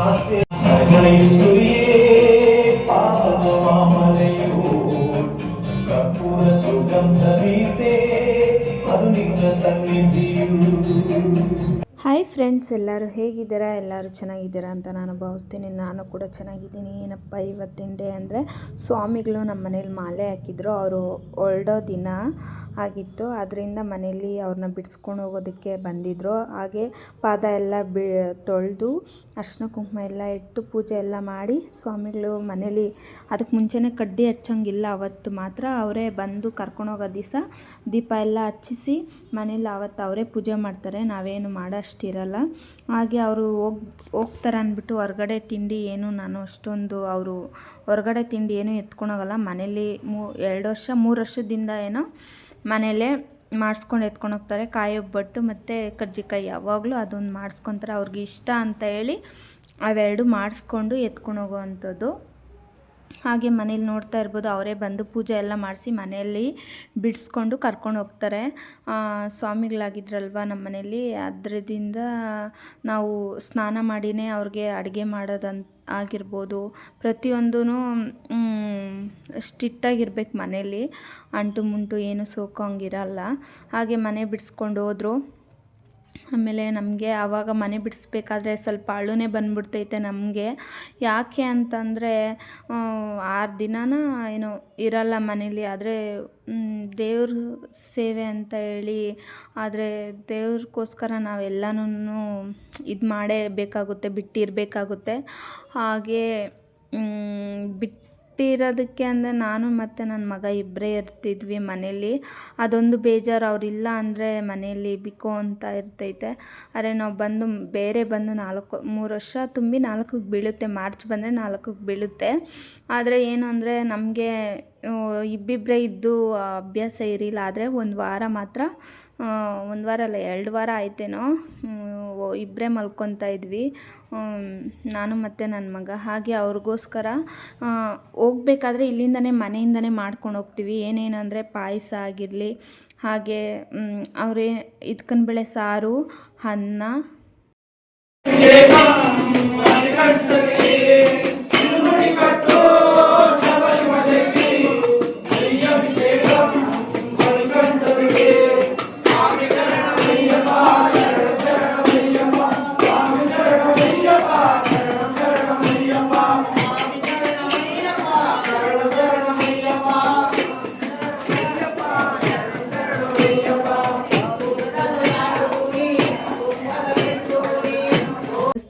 ಆಸೆ ಅಗಲಿಸುರಿಯೇ ಪಾಪದ ಮಾಮಲೆಯು ಕರ್ಪೂರ ಸುಗಂಧ ಬೀಸೆ ಅದು ನಿನ್ನ ಸನ್ನಿಧಿಯು ಹಾಯ್ ಫ್ರೆಂಡ್ಸ್ ಎಲ್ಲರೂ ಹೇಗಿದ್ದೀರಾ? ಎಲ್ಲರೂ ಚೆನ್ನಾಗಿದ್ದೀರಾ ಅಂತ ನಾನು ಭಾವಿಸ್ತೀನಿ. ನಾನು ಕೂಡ ಚೆನ್ನಾಗಿದ್ದೀನಿ. ಏನಪ್ಪ ಇವತ್ತಿನ ಡೇ ಅಂದರೆ ಸ್ವಾಮಿಗಳು ನಮ್ಮ ಮನೇಲಿ ಮಾಲೆ ಹಾಕಿದ್ರು. ಅವರು ಹೊರಡೋ ದಿನ ಆಗಿತ್ತು. ಅದರಿಂದ ಮನೇಲಿ ಅವ್ರನ್ನ ಬಿಡಿಸ್ಕೊಂಡು ಹೋಗೋದಕ್ಕೆ ಬಂದಿದ್ದರು ಹಾಗೆ ಪಾದ ಎಲ್ಲ ಬಿ, ತೊಳೆದು ಅರ್ಶಿನ ಕುಂಕುಮ ಎಲ್ಲ ಇಟ್ಟು ಪೂಜೆ ಎಲ್ಲ ಮಾಡಿ ಸ್ವಾಮಿಗಳು ಮನೇಲಿ ಅದಕ್ಕೆ ಮುಂಚೆನೇ ಕಡ್ಡಿ ಹಚ್ಚಂಗಿಲ್ಲ. ಅವತ್ತು ಮಾತ್ರ ಅವರೇ ಬಂದು ಕರ್ಕೊಂಡೋಗೋ ದಿವಸ ದೀಪ ಎಲ್ಲ ಹಚ್ಚಿಸಿ ಮನೇಲಿ ಅವತ್ತು ಅವರೇ ಪೂಜೆ ಮಾಡ್ತಾರೆ. ನಾವೇನು ಮಾಡೋಷ್ಟಿರಲ್ಲ ಹಾಗೆ ಅವರು ಹೋಗ್, ಹೋಗ್ತಾರೆ ಅಂದ್ಬಿಟ್ಟು ಹೊರಗಡೆ ತಿಂಡಿ ಏನು ನಾನು ಅಷ್ಟೊಂದು ಅವರು ಹೊರಗಡೆ ತಿಂಡಿ ಏನು ಎತ್ಕೊಳೋಗಲ್ಲ. ಮನೇಲಿ ಮೂ, ಎರಡು ವರ್ಷ, ಮೂರು ವರ್ಷದಿಂದ ಏನೋ ಮನೇಲೇ ಮಾಡಿಸ್ಕೊಂಡು ಎತ್ಕೊಂಡು ಹೋಗ್ತಾರೆ. ಕಾಯಿ ಒಬ್ಬಟ್ಟು ಮತ್ತು ಕಡ್ಜಿಕಾಯಿ ಯಾವಾಗಲೂ ಅದೊಂದು ಮಾಡಿಸ್ಕೊತಾರೆ. ಅವ್ರಿಗೆ ಇಷ್ಟ ಅಂತ ಹೇಳಿ ಅವೆರಡು ಮಾಡಿಸ್ಕೊಂಡು ಎತ್ಕೊಂಡು ಹೋಗೋವಂಥದ್ದು. ಹಾಗೆ ಮನೇಲಿ ನೋಡ್ತಾ ಇರ್ಬೋದು. ಅವರೇ ಬಂದು ಪೂಜೆ ಎಲ್ಲ ಮಾಡಿಸಿ ಮನೆಯಲ್ಲಿ ಬಿಡಿಸ್ಕೊಂಡು ಕರ್ಕೊಂಡು ಹೋಗ್ತಾರೆ. ಸ್ವಾಮಿಗಳಾಗಿದ್ರಲ್ವ ನಮ್ಮ ಮನೇಲಿ? ಅದರಿಂದ ನಾವು ಸ್ನಾನ ಮಾಡಿನೇ ಅವ್ರಿಗೆ ಅಡುಗೆ ಮಾಡೋದಂತ ಆಗಿರ್ಬೋದು. ಪ್ರತಿಯೊಂದೂ ಸ್ಟಿಟ್ಟಾಗಿರ್ಬೇಕು ಮನೇಲಿ. ಅಂಟು, ಮುಂಟು ಏನು ಸೋಕೋಂಗಿರಲ್ಲ ಹಾಗೆ ಮನೆ ಬಿಡಿಸ್ಕೊಂಡು ಹೋದ್ರು. ಆಮೇಲೆ ನಮಗೆ ಆವಾಗ ಮನೆ ಬಿಡಿಸ್ಬೇಕಾದ್ರೆ ಸ್ವಲ್ಪ ಅಳುನೇ ಬಂದ್ಬಿಡ್ತೈತೆ ನಮಗೆ. ಯಾಕೆ ಅಂತಂದರೆ ಆರು ದಿನಾನ ಏನು ಇರಲ್ಲ ಮನೇಲಿ, ಆದರೆ ದೇವ್ರ ಸೇವೆ ಅಂತ ಹೇಳಿ, ಆದರೆ ದೇವ್ರಿಗೋಸ್ಕರ ನಾವೆಲ್ಲನೂ ಇದು ಮಾಡೇ ಬೇಕಾಗುತ್ತೆ, ಬಿಟ್ಟಿರಬೇಕಾಗುತ್ತೆ. ಹಾಗೆ ಬಿಟ್ಟಿರೋದಕ್ಕೆ ಅಂದರೆ ನಾನು ಮತ್ತು ನನ್ನ ಮಗ ಇಬ್ಬರೇ ಇರ್ತಿದ್ವಿ ಮನೇಲಿ. ಅದೊಂದು ಬೇಜಾರು. ಅವರಿಲ್ಲ ಅಂದರೆ ಮನೆಯಲ್ಲಿ ಬಿಕೋ ಅಂತ ಇರ್ತೈತೆ. ಆದರೆ ನಾವು ಬಂದು ಬೇರೆ ಬಂದು ನಾಲ್ಕು, ಮೂರು ವರ್ಷ ತುಂಬಿ ನಾಲ್ಕಕ್ಕೆ ಬೀಳುತ್ತೆ. ಮಾರ್ಚ್ ಬಂದರೆ ನಾಲ್ಕಕ್ಕೆ ಬೀಳುತ್ತೆ. ಆದರೆ ಏನು ಅಂದರೆ ನಮಗೆ ಇಬ್ಬಿಬ್ಬರೇ ಇದ್ದು ಅಭ್ಯಾಸ ಇರಲಿಲ್ಲ. ಆದರೆ ಒಂದು ವಾರ ಮಾತ್ರ ಒಂದು ವಾರ ಅಲ್ಲ, ಎರಡು ವಾರ ಆಯ್ತೇನೋ ಇಬ್ಬರೇ ಮಲ್ಕೊತಾ ಇದ್ವಿ. ನಾನು ಮತ್ತು ನನ್ನ ಮಗ. ಹಾಗೆ ಅವ್ರಿಗೋಸ್ಕರ ಹೋಗ್ಬೇಕಾದ್ರೆ ಇಲ್ಲಿಂದನೇ ಮನೆಯಿಂದನೇ ಮಾಡ್ಕೊಂಡು ಹೋಗ್ತೀವಿ. ಏನೇನಂದರೆ ಪಾಯಸ ಆಗಿರಲಿ, ಹಾಗೆ ಅವರೇ ಬೆಳೆ ಸಾರು, ಅನ್ನ.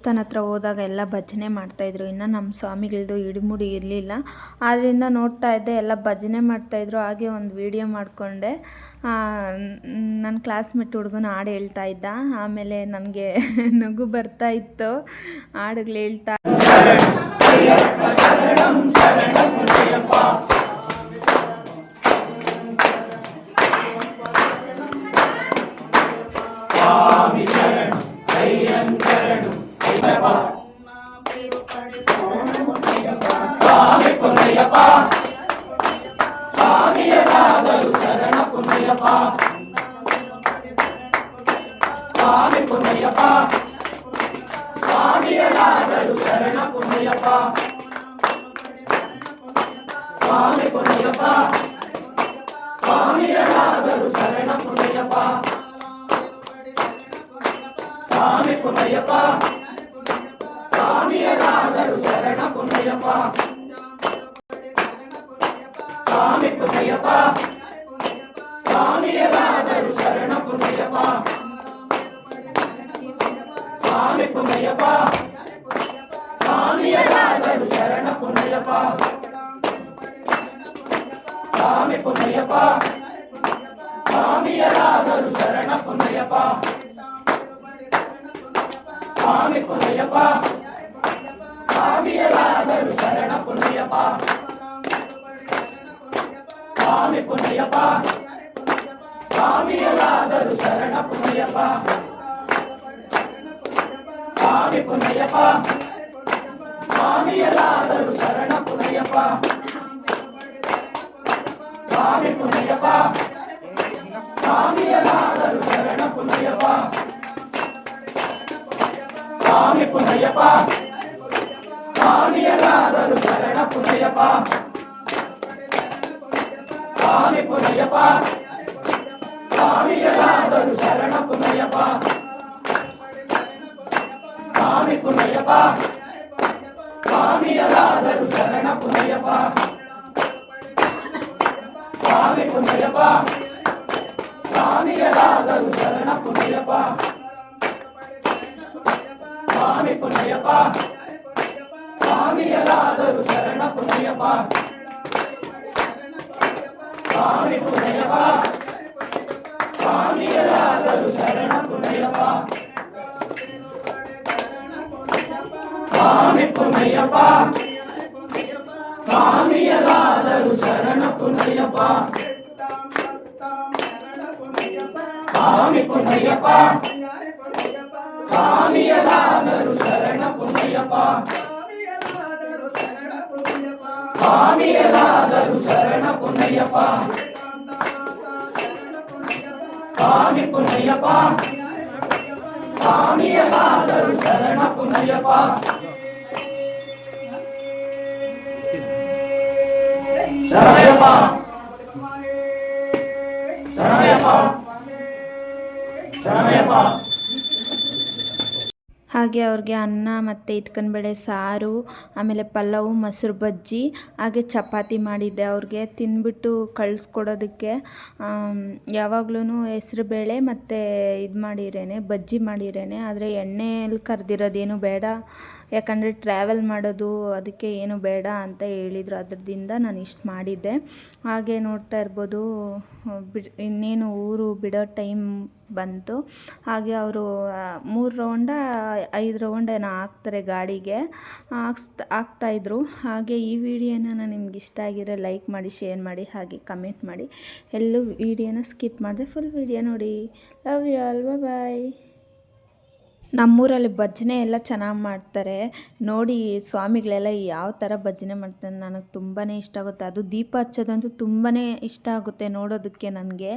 ದೇವಸ್ಥಾನ ಹತ್ರ ಹೋದಾಗ ಎಲ್ಲ ಭಜನೆ ಮಾಡ್ತಾಯಿದ್ರು ಇನ್ನು ನಮ್ಮ ಸ್ವಾಮಿಗಳದು ಇಡಿಮುಡಿ ಇರಲಿಲ್ಲ. ಆದ್ದರಿಂದ ನೋಡ್ತಾ ಇದ್ದೆ, ಎಲ್ಲ ಭಜನೆ ಮಾಡ್ತಾಯಿದ್ರು ಹಾಗೆ ಒಂದು ವಿಡಿಯೋ ಮಾಡಿಕೊಂಡೆ. ನನ್ನ ಕ್ಲಾಸ್ಮೇಟ್ ಹುಡುಗನ ಹಾಡು ಹೇಳ್ತಾ ಇದ್ದ. ಆಮೇಲೆ ನನಗೆ ನಗು ಬರ್ತಾ ಇತ್ತು. ಹಾಡುಗಳು ಹೇಳ್ತಾ Amen. స్వామి పున్నయ్యప్ప స్వామి రాగరు శరణ పున్నయ్యప్ప స్వామి పున్నయ్యప్ప స్వామి రాగరు శరణ పున్నయ్యప్ప స్వామి పున్నయ్యప్ప స్వామి రాగరు శరణ పున్నయ్యప్ప స్వామి పున్నయ్యప్ప பொன்னையப்பா சாமியராதரு சரண பொன்னையப்பா சாமி பொன்னையப்பா சாமியராதரு சரண பொன்னையப்பா சாமி பொன்னையப்பா சாமியராதரு சரண பொன்னையப்பா சாமி பொன்னையப்பா சாமியராதரு சரண பொன்னையப்பா சாமி புண்ணியப்பா சாமியலாதரு சரண புண்ணியப்பா சாமி புண்ணியப்பா சாமியலாதரு சரண புண்ணியப்பா சாமி புண்ணியப்பா சாமியலாதரு சரண புண்ணியப்பா சாமி புண்ணியப்பா சாமியலாதரு சரண புண்ணியப்பா சாமிகளாதரு சரண புண்ணியப்பா. சாமி புண்ணியப்பா. சாமிகளாதரு சரண புண்ணியப்பா. சாமி புண்ணியப்பா. சாமிகளாதரு சரண புண்ணியப்பா. சாமி புண்ணியப்பா. சாமியலாதரு சரண புண்ணியப்பா. சாமி பொன்னையப்பா சாமியலாதரு சரண பொன்னையப்பா சாமியலாதரு சரண பொன்னையப்பா சாமி பொன்னையப்பா சாமியலாதரு சரண பொன்னையப்பா சரணப்பா ಹಾಗೆ ಅವ್ರಿಗೆ ಅನ್ನ ಮತ್ತು ಇದ್ಕನ್ಬೇಳೆ ಸಾರು, ಆಮೇಲೆ ಪಲಾವು, ಮೊಸರು ಬಜ್ಜಿ, ಹಾಗೆ ಚಪಾತಿ ಮಾಡಿದ್ದೆ ಅವ್ರಿಗೆ. ತಿಂದ್ಬಿಟ್ಟು ಕಳಿಸ್ಕೊಡೋದಕ್ಕೆ ಯಾವಾಗ್ಲೂ ಹೆಸ್ರುಬೇಳೆ ಮತ್ತು ಇದು ಮಾಡಿರೇನೆ, ಬಜ್ಜಿ ಮಾಡಿರೇನೆ. ಆದರೆ ಎಣ್ಣೆಯಲ್ಲಿ ಕರೆದಿರೋದೇನು ಬೇಡ. ಯಾಕಂದರೆ ಟ್ರಾವೆಲ್ ಮಾಡೋದು ಅದಕ್ಕೆ ಏನು ಬೇಡ ಅಂತ ಹೇಳಿದರು. ಅದರಿಂದ ನಾನು ಇಷ್ಟು ಮಾಡಿದ್ದೆ. ಹಾಗೆ ನೋಡ್ತಾ ಇರ್ಬೋದು, ಬಿಡ್, ಇನ್ನೇನು ಊರು ಬಿಡೋ ಟೈಮ್ ಬಂತು. ಹಾಗೆ ಅವರು ಮೂರು ರೌಂಡ, ಐದು ರೌಂಡ್ ಏನೋ ಹಾಕ್ತಾರೆ ಗಾಡಿಗೆ. ಹಾಕ್ಸ್ತಾ ಹಾಕ್ತಾಯಿದ್ರು ಹಾಗೆ ಈ ವಿಡಿಯೋನ ನಿಮ್ಗೆ ಇಷ್ಟ ಆಗಿದ್ರೆ ಲೈಕ್ ಮಾಡಿ, ಶೇರ್ ಮಾಡಿ, ಹಾಗೆ ಕಮೆಂಟ್ ಮಾಡಿ. ಎಲ್ಲೂ ವಿಡಿಯೋನ ಸ್ಕಿಪ್ ಮಾಡಿದೆ ಫುಲ್ ವಿಡಿಯೋ ನೋಡಿ. ಲವ್ ಯು ಆಲ್ ಬಾಯ್ ನಮ್ಮೂರಲ್ಲಿ ಭಜನೆ ಎಲ್ಲ ಚೆನ್ನಾಗಿ ಮಾಡ್ತಾರೆ. ನೋಡಿ ಸ್ವಾಮಿಗಳೆಲ್ಲ ಯಾವ ಥರ ಭಜನೆ ಮಾಡ್ತಾರೆ ನನಗೆ ತುಂಬಾ ಇಷ್ಟ ಆಗುತ್ತೆ. ಅದು ದೀಪ ಹಚ್ಚೋದಂತೂ ತುಂಬಾ ಇಷ್ಟ ಆಗುತ್ತೆ ನೋಡೋದಕ್ಕೆ ನನಗೆ.